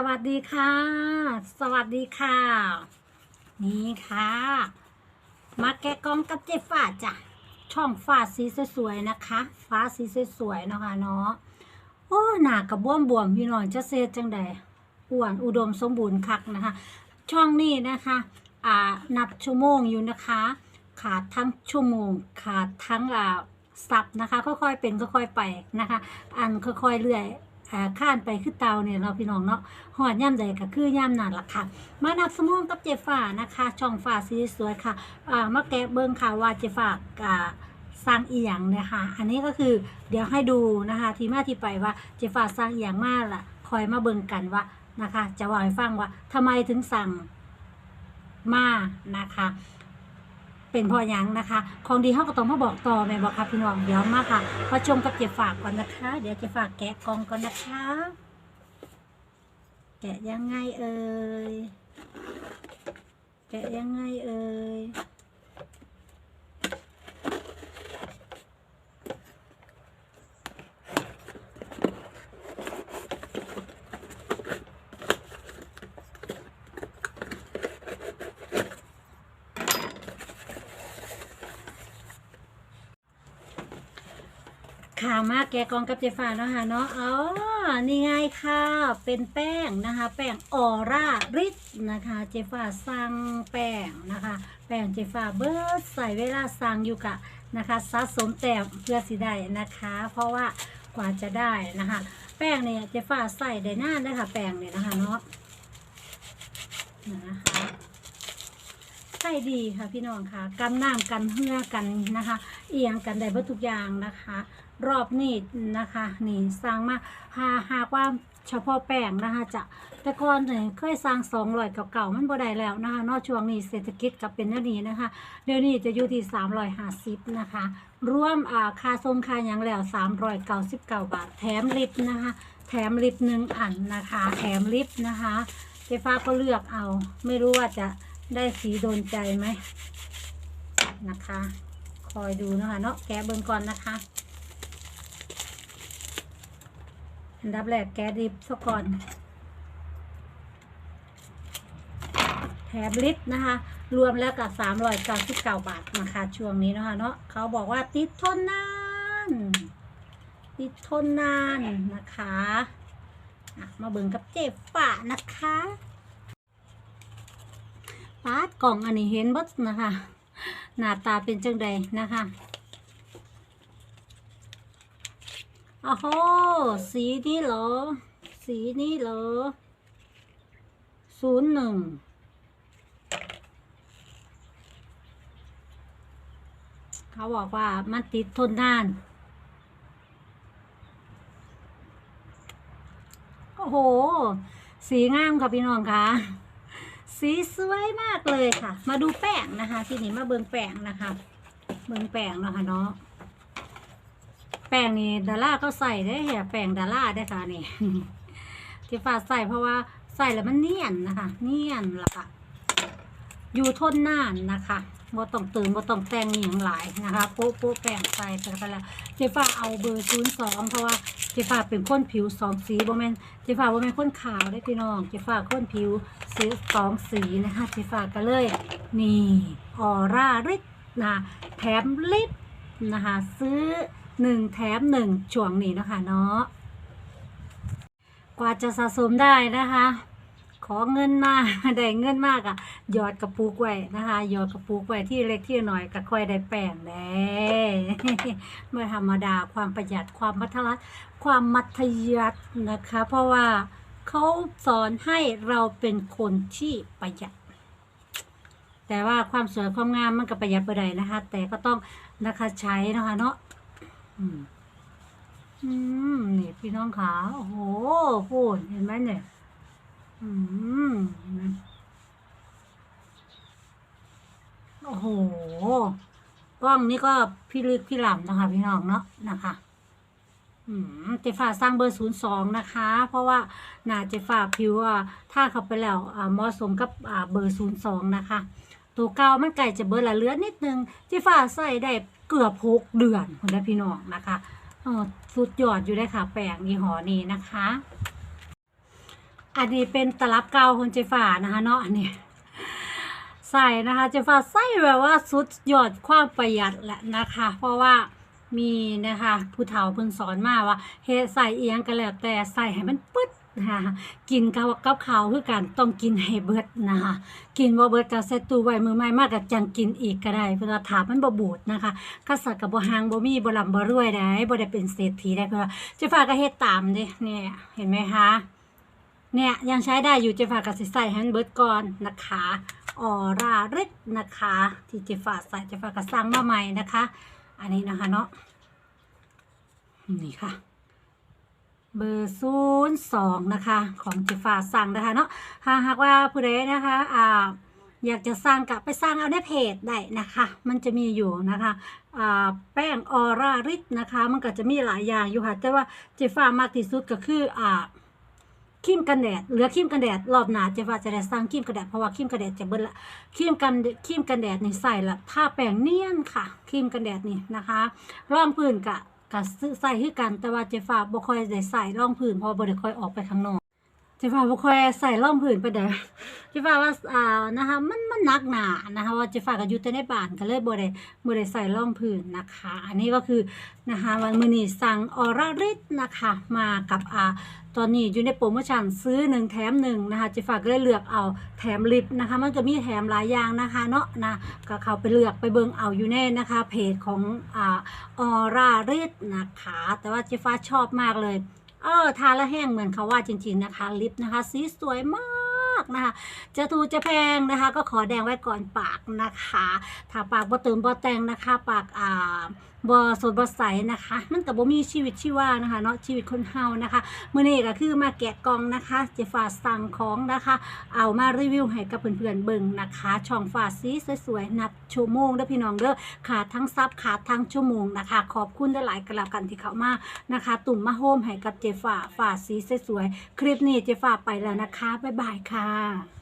สวัสดีค่ะ สวัสดีค่ะ นี่ค่ะ มาแกะกล่องกับเจฟ้าจ้ะ ช่องฟ้าสีสวยๆนะคะ ฟ้าสีสวยๆเนาะคะเนาะ โอ้หนากระบวมบวมพี่น้องจะเซจังใดอ้วนอุดมสมบูรณ์คักนะคะ ช่องนี้นะคะ อ่า นับชั่วโมงอยู่นะคะ ขาดทั้งชั่วโมง ขาดทั้งอ่าสับนะคะ ค่อยๆเป็นค่อยๆไปนะคะ อันค่อยๆเรื่อย อ่าข้านไปคือเตาเนี่ยเราพี่น้องเนาะหอดย่ำใดก็คือย่ำนั่นล่ะค่ะ มานับสมองกับเจฟ้านะคะ ช่องฟ้าสีสวยค่ะอ่ามาแกะเบิ้งค่ะว่าเจฟ้าอ่าสร้างอีหยังเนี่ยค่ะอันนี้ก็คือเดี๋ยวให้ดูนะคะที่มาที่ไปว่าเจฟ้าสร้างอีหยังมาล่ะ คอยมาเบิ่งกันว่านะคะ จะว่าให้ฟังว่าทำไมถึงสั่งมานะคะ เป็นเพอยังนะคะ ของดีเขาก็ต้องมาบอกต่อแม่บอกค่ะพี่น้องเดี๋ยวมาค่ะมาชมกับเจฝากก่อนนะคะ เดี๋ยวเจฝากแกะกล่องก่อนนะคะ แกะยังไงเอ่ยแกะยังไงเอ่ย ค่ะมาแกกองกับเจฝาเนาะค่ะเนาะอ๋อนี่ไงค่ะ เป็นแป้งนะคะ แป้งออร่าริชนะคะ เจฟ้าสั่งแป้งนะคะ แป้งเจฟ้าเบิร์ดใส่เวลาสั่งอยู่กะนะคะสะสมแต้มเพื่อสิได้นะคะ เพราะว่ากว่าจะได้นะคะ แป้งเนี่ยเจฟ้าใส่ได้นานเลยค่ะ แป้งเนี่ยนะคะเนาะนะคะ ใส่ดีค่ะพี่น้องค่ะ กันน้ำกันเหื่อกันนะคะ เอียงกันได้เบิดทุกอย่างนะคะ รอบนี้นะคะ นี่สร้างมาหาหากว่าเฉพาะแป้งนะคะจะแต่ก่อนเนี่ยเคยสร้างสองร้อยเก่าๆมันบ่ได้แล้วนะคะนอกช่วงนี้เศรษฐกิจกับเป็นแนวนี้นะคะ เดี๋ยวนี้จะอยู่ที่สามร้อยห้าสิบนะคะรวมอ่าค่าทรงค่ายังแล้วสามร้อยเก้าสิบเก้าบาท แถมลิปนะคะ แถมลิปหนึ่งอันนะคะ แถมลิปนะคะเจฟ้าก็เลือกเอา ไม่รู้ว่าจะ ได้สีโดนใจไหมนะคะ คอยดูนะคะเนาะแกะเบิ่งก่อนนะคะ อันดับแรกแกะดิบซะก่อน แถมลิตรนะคะ รวมแล้วกับ399บเก้าบาทนะคะช่วงนี้นะคะเนาะเขาบอกว่าติดทนนานติดทนนานนะคะอะมาเบิ่งกับเจ็บฝ่านะคะ ปาดกล่องอันนี้เห็นบดนะคะ หน้าตาเป็นจังใดนะคะโอ้โหสีนี้เหรอ สีนี้เหรอศูนย์หนึ่งเขาบอกว่ามันติดทนนาน โอ้โห สีงามค่ะพี่น้องค่ะ สีสวยมากเลยค่ะ มาดูแป้งนะคะ ที่นี่มาเบิงแป้งนะคะ เบิงแป้งเนาะค่ะเนาะแป้งนี่ดาราก็ใส่ได้เหรอแป้งดาราได้ค่ะนี่ที่ฟ้าใส่เพราะว่าใส่แล้วมันเนียนนะคะ เนียนละค่ะ อยู่ทนนานนะคะบ่ต้องตื่นบ่ต้องแต่งอหย่างหลายนะคะโป๊ะโป๊ะแป้งใส่ไปแล้วเจฟ้าเอาเบอร์ศูนย์สองเพราะว่าเจฟ้าเป็นคนผิวสองสีบ่แม่นเจฟ้าบ่แม่นคนขาวได้พี่น้องเจฟ้าคนผิวสีสองสีนะคะเจฟ้าก็เลยนี่ออร่าริดนะแถมลิปนะคะซื้อหนึ่งแถมหนึ่งช่วงนี้นะคะเนาะกว่าจะสะสมได้นะคะ ขอเงินมาได้เงินมากอะหยอดกระปุกไว้นะคะ หยอดกระปุกไว้ที่เล็กที่หน่อยก็ค่อยได้แป้งแน่เมื่อธรรมดาความประหยัดความมัธยัติความมัธยัตนะคะ เพราะว่าเขาสอนให้เราเป็นคนที่ประหยัด แต่ว่าความสวยความงามมันก็ประหยัดไปได้นะคะ แต่ก็ต้องนะคะใช้นะคะเนาะอืมนี่พี่น้องขาโอ้โหพูดเห็นไหมเนี่ย โอ้โห กล้องนี้ก็พี่ลึกพี่หล่ำนะคะ พี่น้องเนาะนะคะอืมเจฟ้าสร้างเบอร์ศูนย์สองนะคะ เพราะว่าหน้าเจฟ้าผิวอะถ้าเข้าไปแล้วอ่าเหมาะสมกับอ่าเบอร์ศูนย์สองนะคะ ตัวเก่ามันไก่จะเบอร์ละเลือนิดนึงเจฟ้าใส่ได้เกือบหกเดือนคุณพี่น้องนะคะเออสุดยอดอยู่ได้ค่ะ แปลงยี่ห้อนี้นะคะ อันนี้เป็นตลับเก่าของเจฟ้านะคะเนาะอันนี้ใส่นะคะเจฟ้าใส่แบบว่าสุดยอดความประหยัดแหละนะคะ เพราะว่ามีนะคะผู้เฒ่าเพิ่นสอนมาว่าเฮใส่เอียงก็แล้วแต่ใส่ให้มันปึ๊ดนะคะกินกับกับข้าวคือกันต้องกินให้เบิดนะคะกินบ่เบิดก็ใส่ตู้ไว้มือใหม่มากก็จังกินอีกก็ได้เพื่อถามมันบ่บูดนะคะกษัตริย์กับบ่หางบ่มีบ่ร่ำบ่รวยได้บ่ได้เป็นเศรษฐีได้เพราะว่าเจฟ้าก็เฮ็ดตามเด้เนี่ยเห็นไหมคะ เนี่ยยังใช้ได้อยู่เจฝากับใส่ให้มันเบิร์ดก่อนนะคะออราริดนะคะ ที่เจฝาใส่เจฝากับสร้างมาใหม่นะคะ อันนี้นะคะเนาะนี่ค่ะเบอร์ศูนย์สองนะคะ ของเจฝากสั่งนะคะเนาะถ้าหากว่าผู้ใดนะคะอ่าอยากจะสร้างกับไปสร้างเอาในเพจได้นะคะ มันจะมีอยู่นะคะแป้งออราริดนะคะ มันก็จะมีหลายอย่างอยู่ค่ะ แต่ว่าเจฟ้ามากที่สุดก็คืออ่า ครีมกันแดดเหลือครีมกันแดดรอบหนาจะว่าจะได้สร้างครีมกันแดดเพราะว่าครีมกันแดดจะเบิดละครีมกันครีมกันแดดนี่ใส่ละทาแป้งเนียนค่ะครีมกันแดดนี่นะคะรองพื้นกะกะใส่คือกันแต่ว่าเจฟ้าบ่ค่อยได้ใส่รองพื้นเพราะบ่ได้ค่อยออกไปข้างนอกเจฟ้าบ่ค่อยใส่รองพื้นไปได้เจฟ้าว่าอ่านะคะมันมันหนักหนานะคะว่าเจฟ้าก็อยู่แต่ในบ้านก็เลยบ่ได้บ่ได้ใส่รองพื้นนะคะ อันนี้ก็คือนะคะวันมื้อนี้สั่งออร่าริดนะคะมากับอ่า ตอนนี้อยู่ในโปรโมชั่นซื้อ 1 แถม1นะคะเจิฝากก็เลยเลือกเอาแถมลิปนะคะ มันก็มีแถมหลายอย่างนะคะเนาะนะก็เขาไปเลือกไปเบิ่งเอาอยู่ในนะคะ เพจของอ่าออร่าเรดนะคะ แต่ว่าเจฟ้าชอบมากเลยเออทาแล้วแห้งเหมือนเขาว่าจริง ๆนะคะ ลิปนะคะ สีสวยมากนะคะจะถูจะแพงนะคะ ก็ขอแดงไว้ก่อนปากนะคะ ถ้าปากบ่เติมบ่แต่งนะคะ ปากอ่าบ่สดบ่ใสนะคะ มันก็บ่มีชีวิตชีวานะคะเนาะชีวิตคนเฮานะคะมื้อนี้ก็คือมาแกะกล่องนะคะเจฝาสั่งของนะคะ เอามารีวิวให้กับเพื่อนๆเบิ่งนะคะ ช่องฝาสีสวยๆนับชั่วโมงเด้อพี่น้องเด้อขาดทั้งซับขาดทั้งชั่วโมงนะคะ ขอบคุณหลายๆกระลากันที่เข้ามานะคะ ตุ่มมาโฮมให้กับเจฝาฝาสีสวยๆคลิปนี้เจฝาไปแล้วนะคะบ๊ายบายค่ะ